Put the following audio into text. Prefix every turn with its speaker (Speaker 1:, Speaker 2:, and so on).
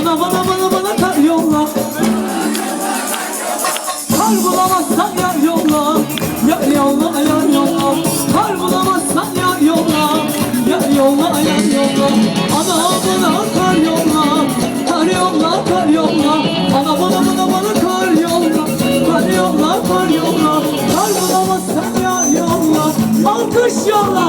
Speaker 1: Bana bana bana bana kar yolla Kar bulamazsan yar yolla Yar yolla yar yolla Kar bulamazsan yar yolla Yar yolla yar yolla Ana bana kar yolla Kar yolla kar yolla Ana bana bana bana kar yolla Kar yolla kar yolla Kar bulamazsan yar yolla Alkış yolla